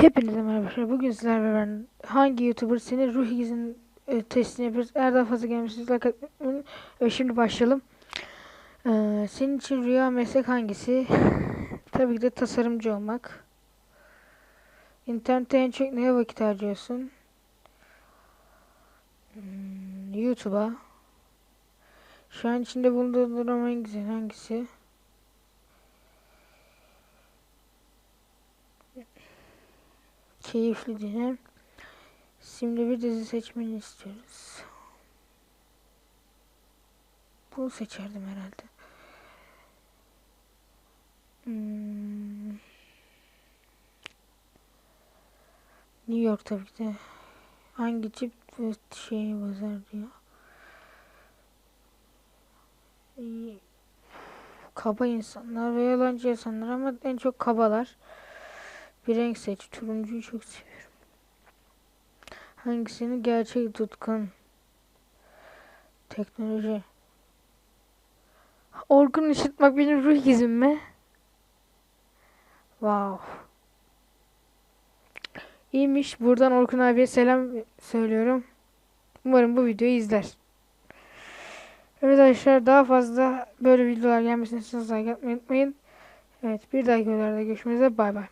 Hepinize merhaba arkadaşlar. Bugün sizlerle ben hangi YouTuber senin ruh ikizinin e, testini yapıyoruz. Eğer daha fazla gelmişsiniz like atmayı. Ve şimdi başlayalım. Ee, senin için rüya meslek hangisi? Tabii ki de tasarımcı olmak. İnternette en çok neye vakit harcıyorsun? Hmm, YouTube'a. Şu an içinde bulunduğun durum en güzel hangisi? Keyifli diye. Şimdi bir dizi seçmeni istiyoruz. Bunu seçerdim herhalde. Hmm. New York tabii ki de. Hangi tip ve şey bozar diyor. Kaba insanlar ve yalancı insanlar ama en çok kabalar. Bir renk seç. Turuncuyu çok seviyorum. Hangisini gerçek tutkun? Teknoloji. Orkun ışıtmak benim ruh ikizim mi? Wow. İyiymiş. Buradan Orkun abiye selam söylüyorum. Umarım bu videoyu izler. Evet arkadaşlar daha fazla böyle videolar gelmesini istiyorsanız like unutmayın. Evet bir dahaki videolarda görüşmek üzere. Bay bay.